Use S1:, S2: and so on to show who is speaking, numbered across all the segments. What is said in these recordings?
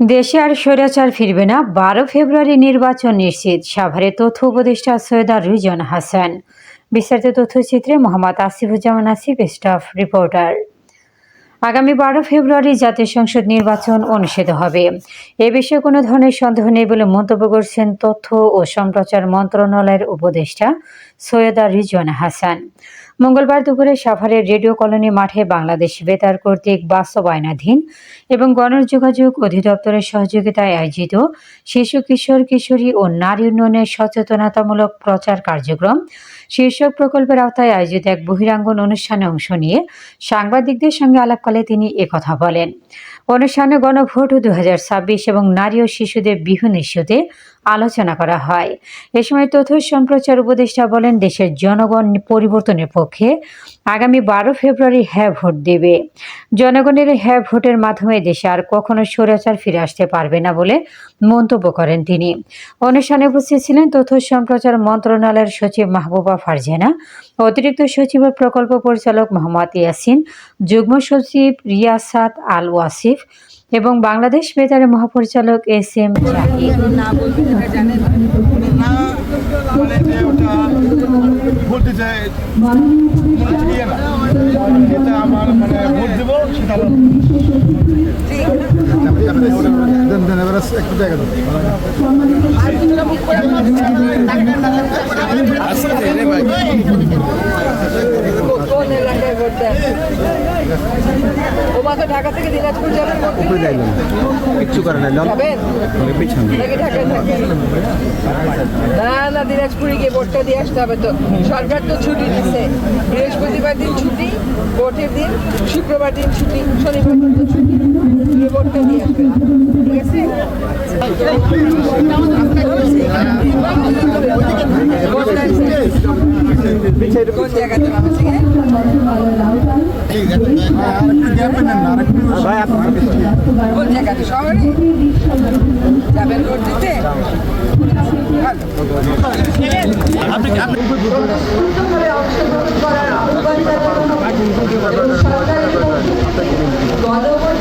S1: দেশে আর স্বৈরাচার ফিরবে না। বারো ফেব্রুয়ারি নির্বাচন নিশ্চিত, সাভারে তথ্য উপদেষ্টা সৈয়দা রুজন হাসান। বিস্তারিত তথ্যচিত্রে মোহাম্মদ আসিফুজ্জামান আসিফ, স্টাফ রিপোর্টার। আগামী বারো ফেব্রুয়ারি জাতীয় সংসদ নির্বাচন অনুষ্ঠিত হবে। এ বিষয়ে কোনো ধরনের সন্দেহ নেই বলে মন্তব্য করছেন তথ্য ও সম্প্রচার মন্ত্রণালয়ের উপদেষ্টা সৈয়দা রিজন হাসান। মঙ্গলবার দুপুরে সাভারের রেডিও কলোনি মাঠে বাংলাদেশ বেতার কর্তৃক বাস্তবায়নাধীন এবং গণযোগাযোগ অধিদপ্তরের সহযোগিতায় আয়োজিত শিশু কিশোর কিশোরী ও নারী উন্নয়নের সচেতনতামূলক প্রচার কার্যক্রম শীর্ষক প্রকল্পের আওতায় আয়োজিত এক বহিরাঙ্গন অনুষ্ঠানে অংশ নিয়ে সাংবাদিকদের সঙ্গে আলাপকালে তিনি একথা বলেন। অনুষ্ঠানে গণভোট দু এবং নারী ও শিশুদের বিভিন্ন ইস্যুতে আলোচনা করা হয়। এ সময় তথ্য সম্প্রচার উপদেষ্টা বলেন, দেশের জনগণ পরিবর্তনের পক্ষে আগামী বারো ফেব্রুয়ারি হ্যাঁ ভোট দেবে। জনগণের হ্যাঁ ভোটের মাধ্যমে দেশে আর কখনো স্বৈরাচার ফিরে আসতে পারবে না বলে মন্তব্য করেন তিনি। অনুষ্ঠানে উপস্থিত ছিলেন তথ্য সম্প্রচার মন্ত্রণালয়ের সচিব মাহবুবা ফারজানা, অতিরিক্ত সচিব ও প্রকল্প পরিচালক মোহাম্মদ ইয়াসিন, যুগ্ম সচিব রিয়াসাত আল ওয়াসিফ এবং বাংলাদেশ বেতারের মহাপরিচালক এস এম জাহিদ।
S2: দেন, এবার একটু জায়গা
S3: ঢাকা থেকে দিনাজপুর
S4: না
S3: না, দিনাজপুরে গিয়ে ভোটটা দিয়ে আসতে হবে তো। সরকার তো ছুটি দিচ্ছে বৃহস্পতিবার দিন ছুটি, ভোটের দিন, শুক্রবার দিন ছুটি, শনিবার দিন ছুটি।
S5: জনগণ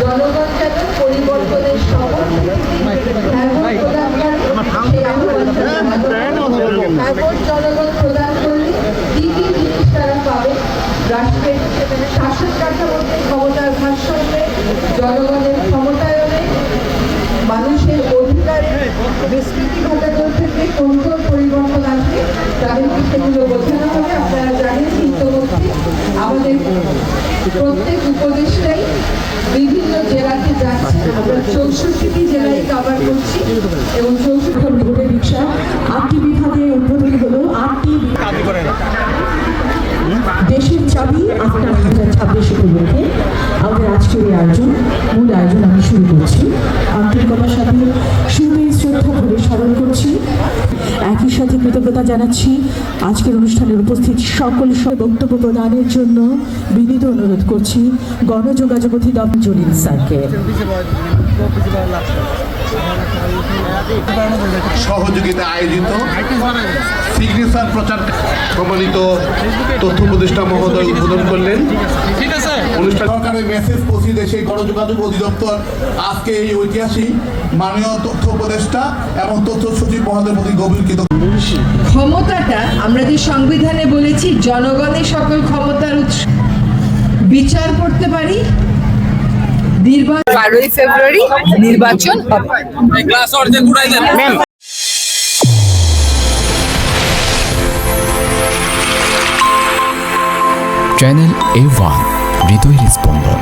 S5: জনগণ যেন পরিবর্তনের এমন জনগণ রাষ্ট্রের শাসন কাঠামোতে ক্ষমতার ভারসাম্যে, জনগণের ক্ষমতায়নে, মানুষের অধিকারের বিস্তৃতি ঘটানোর থেকে কোন পরিবর্তন আসবে তাদেরকে সেগুলো বোঝানো আপনারা জানেন ইতিমধ্যে আমাদের প্রত্যেক উপদেশটাই বিভিন্ন জেলাতে যাচ্ছে। আমরা চৌষট্টিটি জেলায় কাভার করছি এবং চৌষট্টি উপলক্ষে আমাদের আজকের এই আয়োজন, মূল আয়োজন আমি শুরু করছি। আন্তরিকতার সাথে শুরুতেই শ্রদ্ধা ভরে স্মরণ করছি। একই সাথে কৃতজ্ঞতা জানাচ্ছি আজকের অনুষ্ঠানের উপস্থিত সকল সব বক্তব্য প্রদানের জন্য বিনীত অনুরোধ করছি গণযোগাযোগ অধিদপ্তর জলিল স্যারকে।
S2: সহযোগিতা আয়োজিত সিগনেচার প্রচার সম্মানিত তথ্য উপদেষ্টা মহোদয় উদ্বোধন করলেন। অনুষ্ঠান সরকারের মেসেজ পৌঁছে দেয় সেই গণযোগাযোগ অধিদপ্তর। আজকে এই ঐতিহাসিক মাননীয় তথ্য উপদেষ্টা এবং তথ্য সচিব মহোদয়ের প্রতি গভীর
S5: ক্ষমতাটা আমরা যে সংবিধানে বলেছি জনগণের সকল ক্ষমতার উৎস। বিচার করতে পারি নির্বাচন
S3: বারোই ফেব্রুয়ারি নির্বাচন হবে
S6: চ্যানেল এ ওয়ান হৃদয় স্পন্দন